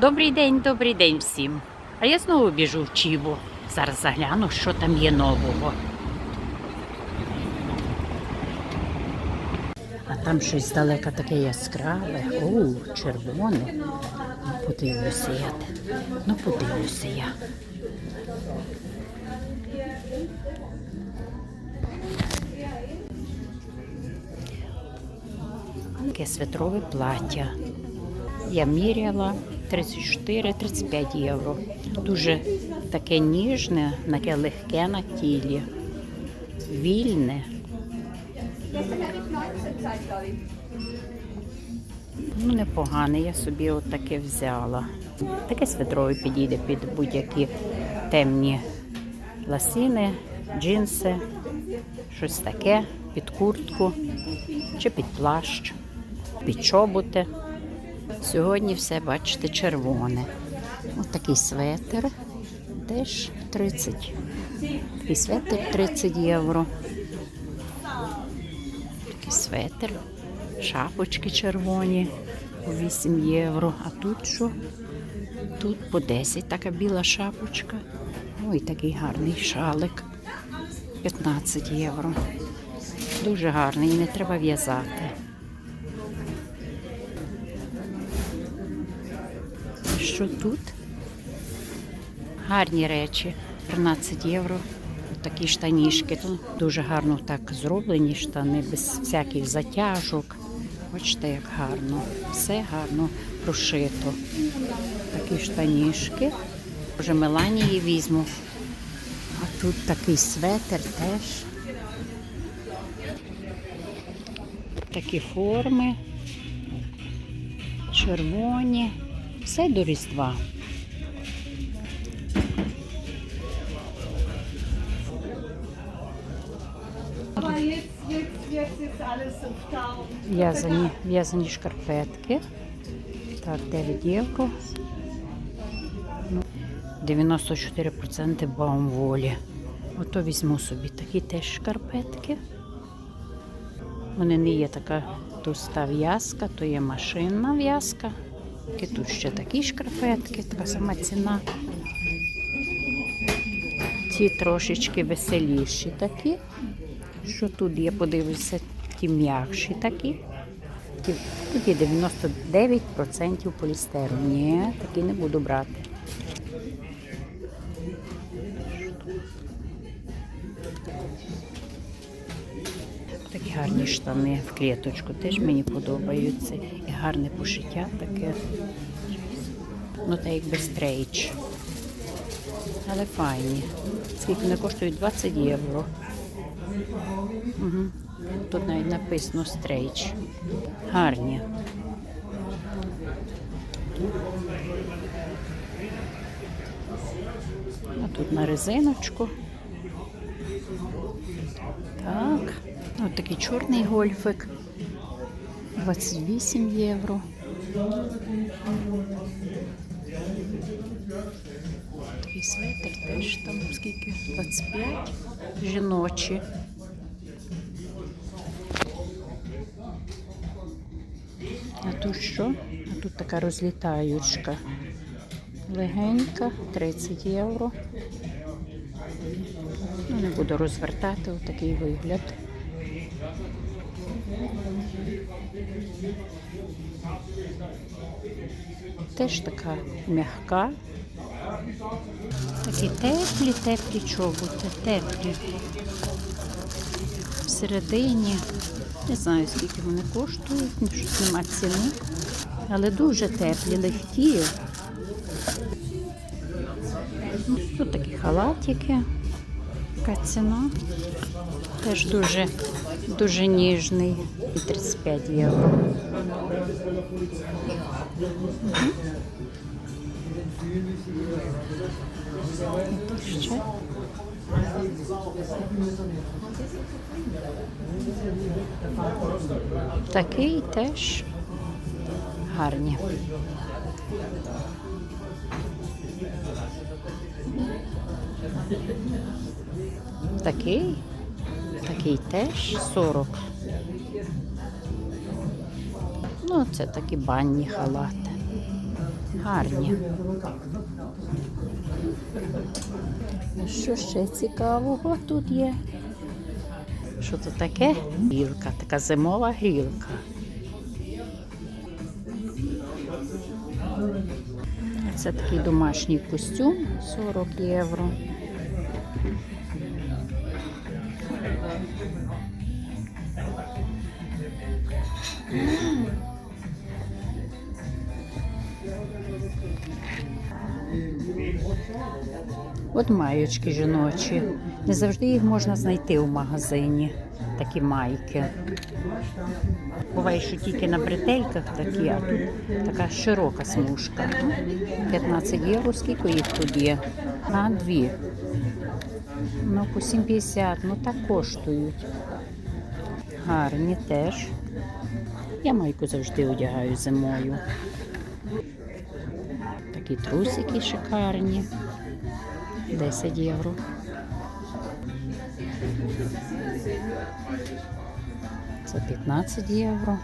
Добрий день, добрий день всім. А я знову біжу в Чібу. Зараз загляну, що там є нового. А там щось здалека таке яскраве. О, червоне. Ну, подивлюся я. Ну, подивлюся я. Таке святрове плаття. Я міряла 34-35 євро. Дуже таке ніжне, таке легке на тілі. Вільне. Ну, непогане, я собі от взяла. Таке свитрове підійде під будь-які темні ласіни, джинси, щось таке, під куртку чи під плащ, під чоботи. Сьогодні все, бачите, червоне. Ось такий светр, теж 30. Такий светр 30 євро. Такий светр, шапочки червоні по 8 євро. А тут що? Тут по 10 така біла шапочка. Ой, такий гарний шалик. 15 євро. Дуже гарний, не треба в'язати. Що тут? Гарні речі. 13 євро. Такі штанішки. Тут дуже гарно так зроблені штани, без всяких затяжок. Бачите, як гарно. Все гарно прошито. Такі штанішки. Вже Меланії візьму. А тут такий светр теж. Такі форми. Червоні. Все до Різдва. В'язані, в'язані шкарпетки. Так, 9 євро. Ну, 94% баумволі. Ото візьму собі такі теж шкарпетки. Вони не є така туста в'язка, то є машинна в'язка. І тут ще такі шкарпетки, така сама ціна. Ці трошечки веселіші такі. Що тут є, подивлюся, ті м'якші такі. Тут є 99% полістеру. Ні, такі не буду брати. Гарні штани в клеточку теж мені подобаються. І гарне пошиття таке. Ну, та якби стрейч. Але файні. Скільки вони коштують 20 євро. Угу. Тут навіть написано стрейч. Гарні. А тут на резиночку. Ось такий чорний гольфик. 28 євро. Такий светр теж там скільки? 25. Жіночі. А тут що? А тут така розлітаючка. Легенька, 30 євро. Ну, не буду розвертати, отакий вигляд. Теж така м'яка. Такі теплі, теплі чоботи, теплі. Всередині. Не знаю, скільки вони коштують, щось нема ціни. Але дуже теплі, легкі. Тут такі халатики. Яка ціна? Теж дуже, дуже ніжний. І 35 євро. І ще. Такий теж гарні. Такий, такий теж 40. Ну, це такі банні халати. Гарні. Що ще цікавого тут є? Що це таке? Грілка, така зимова грілка. Це такий домашній костюм 40 євро. От маєчки жіночі. Не завжди їх можна знайти у магазині, такі майки. Буває, що тільки на бретельках такі, а тут така широка смужка. 15 євро, скільки їх тут є? На дві. Ну, по 7,50, ну так коштують. Гарні теж. Я майку завжди одягаю зимою. Такі трусики шикарні. 10 євро. Це 15 євро.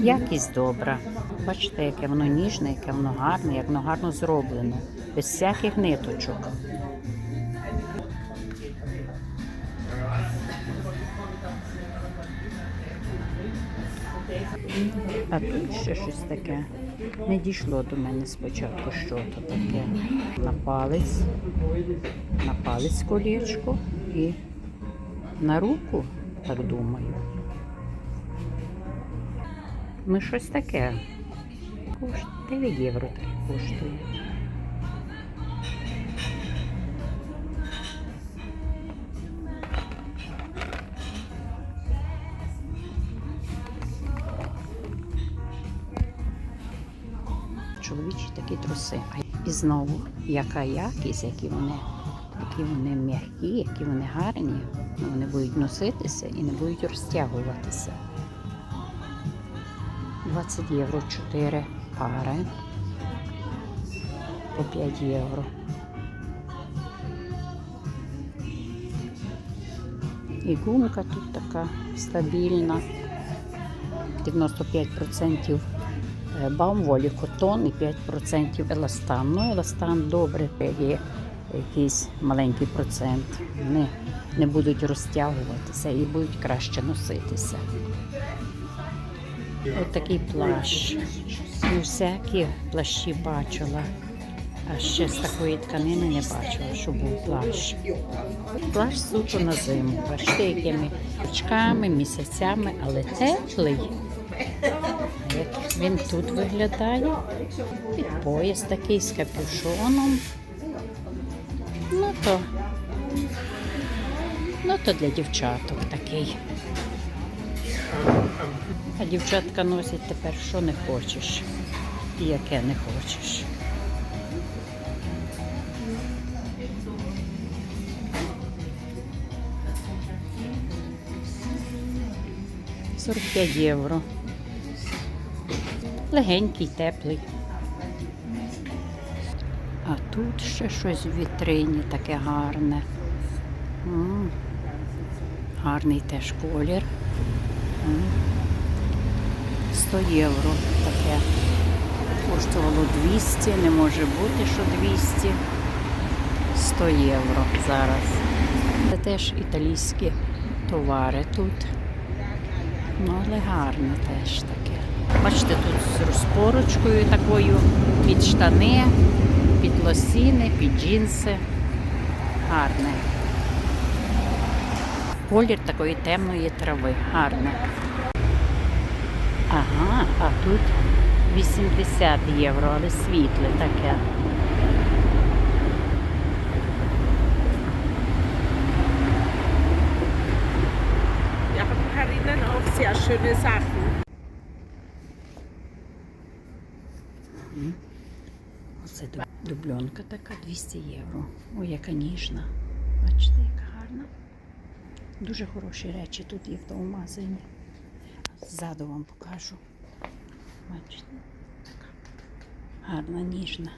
Якість добра. Бачите, яке воно ніжне, яке воно гарне, як воно гарно зроблено. Без всяких ниточок. А тут ще щось таке. Не дійшло до мене спочатку, що то таке. На палець, на палець колечко і на руку, так думаю. Ну, щось таке. Кошт 9 євро таке коштує. Чоловічі такі труси. І знову, яка якість, які вони, які вони м'які, які вони гарні. Ну, Вони будуть носитися і не будуть розтягуватися. 20 євро 4 пари. По 5 євро. І гумка тут така стабільна. 95% е, баумволі котон і 5% еластан. Ну, еластан добре, є якийсь маленький процент. Вони не будуть розтягуватися і будуть краще носитися. Ось такий плащ. І всякі плащі бачила. А ще з такої тканини не бачила, що був плащ. Плащ суто на зиму. Бачите, якими річками, місяцями, але теплий. Він тут виглядає. Під пояс такий з капюшоном. Ну то, ну то для дівчаток такий. А дівчатка носять тепер що не хочеш і яке не хочеш. Сорок п'ять євро. Легенький, теплий. А тут ще щось в вітрині таке гарне. Гарний теж колір. М. 100 євро таке. Коштувало 200, не може бути, що 200. 100 євро зараз. Це теж італійські товари тут. Ну, але гарне теж таке. Бачите, тут з такою під штани, під лосіни, під джинси. Гарне. Колір такої темної трави. Гарне. Ага, а тут 80 євро, але світле таке. Wir haben herinnen auch sehr schöne Sachen. Дуб- дубльонка така 200 євро. Ой, яка ніжна. Бачите, яка гарна. Дуже хороші речі тут є в тому магазині. Ззаду вам покажу. Бачите, така гарна, ніжна.